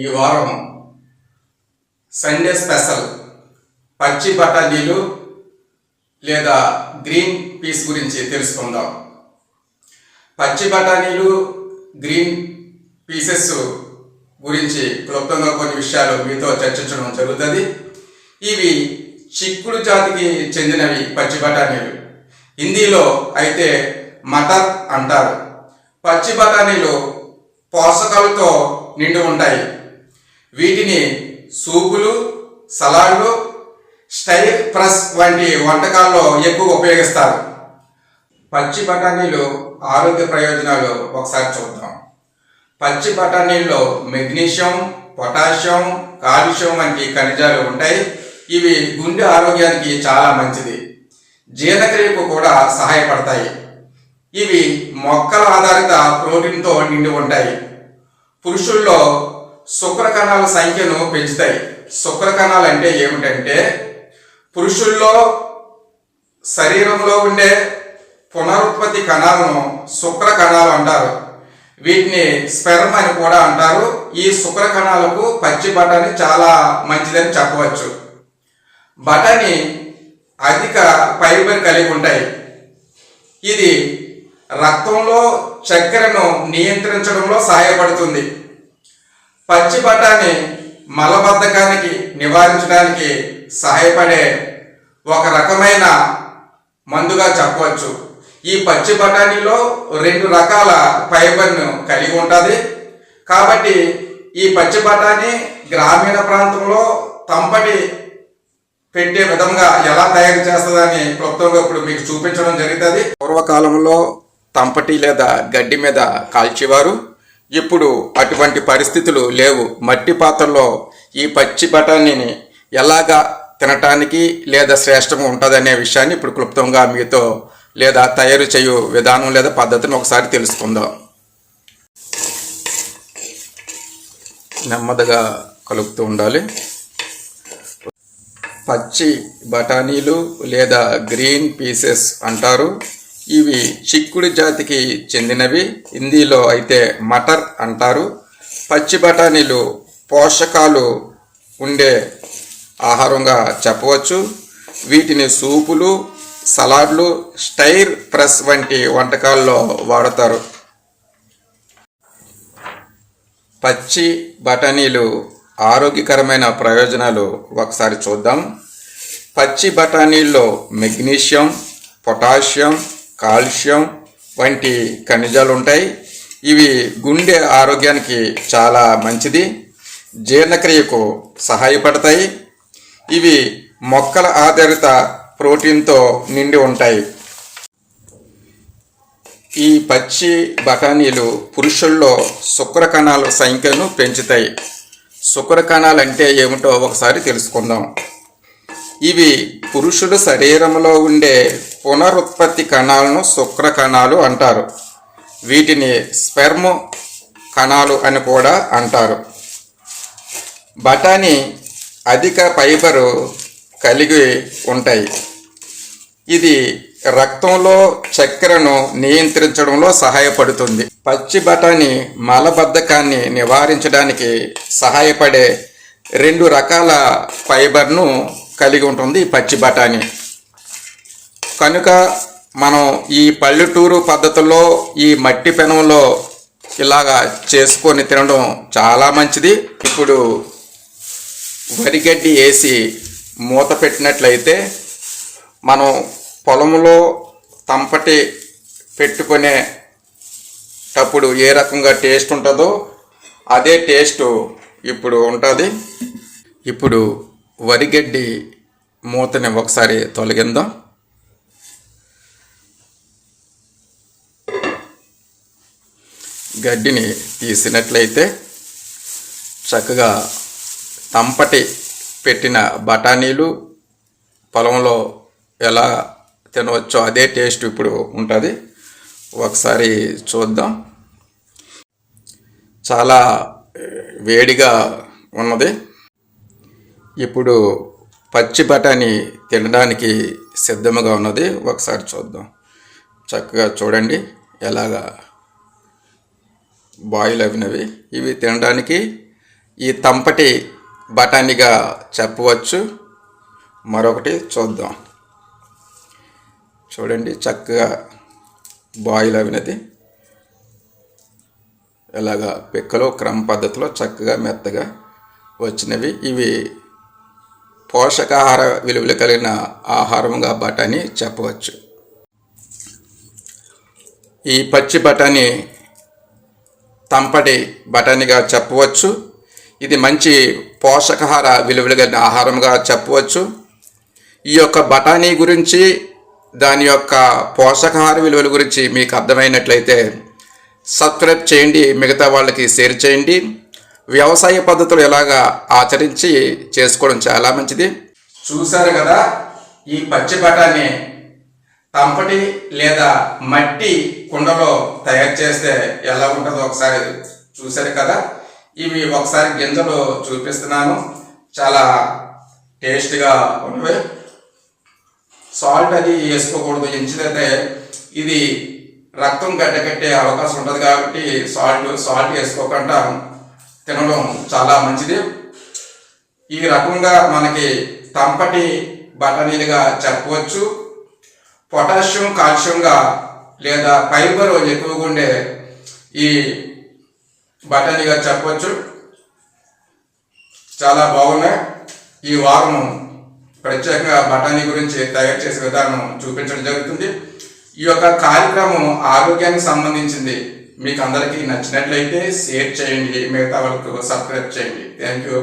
ఈ వారం Sunday special పచ్చి బఠానీలు లేదా గ్రీన్ పీస్ గురించి తెలుసుకుందాం. పచ్చి బఠానీలు గ్రీన్ పీసెస్ గురించి క్లుప్తంగా కొన్ని విషయాలు మీతో చర్చించడం జరుగుతుంది. ఇవి చిక్కుడు జాతికి చెందినవి పచ్చి బఠానీలు. హిందీలో అయితే మటర్ అంటారు. పచ్చి బఠానీలు పోషకాలతో నిండి ఉంటాయి. వీటిని సూపులు సలాడ్లు స్టైల్ ప్రెస్ వంటి వంటకాల్లో ఎక్కువ ఉపయోగిస్తారు. పచ్చి బఠానీలు ఆరోగ్య ప్రయోజనాలు ఒకసారి చూద్దాం. పచ్చి బఠానీల్లో మెగ్నీషియం పొటాషియం కాల్షియం వంటి ఖనిజాలు ఉంటాయి. ఇవి గుండె ఆరోగ్యానికి చాలా మంచిది. జీర్ణక్రియకు కూడా సహాయపడతాయి. ఇవి మొక్కల ఆధారిత ప్రోటీన్తో నిండి ఉంటాయి. పురుషుల్లో శుక్ర కణాల సంఖ్యను పెంచుతాయి. శుక్ర కణాలు అంటే ఏమిటంటే పురుషుల్లో శరీరంలో ఉండే పునరుత్పత్తి కణాలను శుక్ర కణాలు అంటారు. వీటిని స్పెర్మ్ అని కూడా అంటారు. ఈ శుక్ర కణాలకు పచ్చి బఠానీ చాలా మంచిదని చెప్పవచ్చు. బఠానీ అధిక ఫైబర్ కలిగి ఉంటాయి. ఇది రక్తంలో చక్కెరను నియంత్రించడంలో సహాయపడుతుంది. పచ్చి బఠానీ మలబద్ధకానికి నివారించడానికి సహాయపడే ఒక రకమైన మందుగా చెప్పవచ్చు. ఈ పచ్చి బఠానీలో రెండు రకాల ఫైబర్ను కలిగి ఉంటుంది. కాబట్టి ఈ పచ్చి బఠానీ గ్రామీణ ప్రాంతంలో తంపటి పెట్టే విధంగా ఎలా తయారు చేస్తుందని క్లుప్తంగా ఇప్పుడు మీకు చూపించడం జరుగుతుంది. పూర్వకాలంలో తంపటి లేదా గడ్డి మీద కాల్చేవారు. ఇప్పుడు అటువంటి పరిస్థితులు లేవు. మట్టి పాత్రలో ఈ పచ్చి బఠానీని ఎలాగా తినటానికి లేదా శ్రేష్టము ఉంటుందనే విషయాన్ని ఇప్పుడు క్లుప్తంగా మీతో లేదా తయారు చేయు విధానం లేదా పద్ధతిని ఒకసారి తెలుసుకుందాం. నెమ్మదిగా కలుపుతూ ఉండాలి. పచ్చి బఠానీలు లేదా గ్రీన్ పీసెస్ అంటారు. ఇవి చిక్కుడు జాతికి చెందినవి. హిందీలో అయితే మటర్ అంటారు. పచ్చి బఠానీలు పోషకాలు ఉండే ఆహారంగా చెప్పవచ్చు. వీటిని సూపులు సలాడ్లు స్టైర్ ప్రెస్ వంటి వంటకాల్లో వాడతారు. పచ్చి బఠానీలు ఆరోగ్యకరమైన ప్రయోజనాలు ఒకసారి చూద్దాం. పచ్చి బఠానీల్లో మెగ్నీషియం పొటాషియం కాల్షియం వంటి ఖనిజాలు ఉంటాయి ఇవి గుండె ఆరోగ్యానికి చాలా మంచిది. జీర్ణక్రియకు సహాయపడతాయి. ఇవి మొక్కల ఆధారిత ప్రోటీన్తో నిండి ఉంటాయి. ఈ పచ్చి బఠానీలు పురుషుల్లో శుక్ర కణాల సంఖ్యను పెంచుతాయి. శుక్ర కణాలు అంటే ఏమిటో ఒకసారి తెలుసుకుందాం. ఇవి పురుషుడు శరీరంలో ఉండే పునరుత్పత్తి కణాలను శుక్ర కణాలు అంటారు. వీటిని స్పెర్మ్ కణాలు అని కూడా అంటారు. బఠానీ అధిక ఫైబరు కలిగి ఉంటాయి. ఇది రక్తంలో చక్కెరను నియంత్రించడంలో సహాయపడుతుంది. పచ్చి బఠానీ మలబద్ధకాన్ని నివారించడానికి సహాయపడే రెండు రకాల ఫైబర్ను కలిగి ఉంటుంది ఈ పచ్చి బఠానీ. కనుక మనం ఈ పల్లెటూరు పద్ధతిలో ఈ మట్టి పెనంలో ఇలాగా చేసుకొని తినడం చాలా మంచిది. ఇప్పుడు వరిగడ్డి వేసి మూత పెట్టినట్లయితే మనం పొలంలో తంపటి పెట్టుకునేటప్పుడు ఏ రకంగా టేస్ట్ ఉంటుందో అదే టేస్ట్ ఇప్పుడు ఉంటుంది. ఇప్పుడు వరిగడ్డి మూతని ఒకసారి తొలగిందాం? గడ్డిని తీసినట్లయితే చక్కగా తంపటి పెట్టిన బఠానీలు పొలంలో ఎలా తినవచ్చో అదే టేస్ట్ ఇప్పుడు ఉంటుంది. ఒకసారి చూద్దాం. చాలా వేడిగా ఉన్నది. ఇప్పుడు పచ్చి బఠానీ తినడానికి సిద్ధముగా ఉన్నది. ఒకసారి చూద్దాం. చక్కగా చూడండి. ఎలాగా బాయిల్ అవినవి ఇవి తినడానికి ఈ తంపటి బఠానీగా చెప్పవచ్చు. మరొకటి చూద్దాం. చూడండి. చక్కగా బాయిల్ అవినది ఎలాగా పిక్కలు క్రమ పద్ధతిలో చక్కగా మెత్తగా వచ్చినవి. ఇవి పోషకాహార విలువలు కలిగిన ఆహారంగా బఠానీ చెప్పవచ్చు. ఈ పచ్చి బఠానీ తంపటి బఠానీగా చెప్పవచ్చు. ఇది మంచి పోషకాహార విలువలు కలిగిన ఆహారంగా చెప్పవచ్చు. ఈ యొక్క బఠానీ గురించి దాని యొక్క పోషకాహార విలువల గురించి మీకు అర్థమైనట్లయితే సబ్స్క్రైబ్ చేయండి మిగతా వాళ్ళకి షేర్ చేయండి. వ్యవసాయ పద్ధతులు ఎలాగా ఆచరించి చేసుకోవడం చాలా మంచిది. చూశారు కదా ఈ పచ్చి బఠానీ తంపటి లేదా మట్టి కుండలో తయారు చేస్తే ఎలా ఉంటుందో ఒకసారి చూశారు కదా. ఇవి ఒకసారి గింజలు చూపిస్తున్నాను. చాలా టేస్ట్గా ఉన్నవి. సాల్ట్ అది వేసుకోకూడదు ఎంచిదైతే ఇది రక్తం గడ్డకట్టే అవకాశం ఉంటుంది కాబట్టి సాల్ట్ సాల్ట్ వేసుకోకుండా తినడం చాలా మంచిది. ఈ రకంగా మనకి తంపటి బఠానీలుగా చెప్పవచ్చు. పొటాషియం కాల్షియంగా లేదా ఫైబర్ ఎక్కువగా ఉండే ఈ బఠానీగా చెప్పవచ్చు. చాలా బాగున్నాయి. ఈ వారం ప్రత్యేకంగా బఠానీ గురించి తయారు చేసే విధానం చూపించడం జరుగుతుంది. ఈ యొక్క కార్యక్రమం ఆరోగ్యానికి సంబంధించింది. మీకు అందరికీ నచ్చినట్లయితే షేర్ చేయండి మిగతా వాళ్ళకు సబ్స్క్రైబ్ చేయండి. Thank you.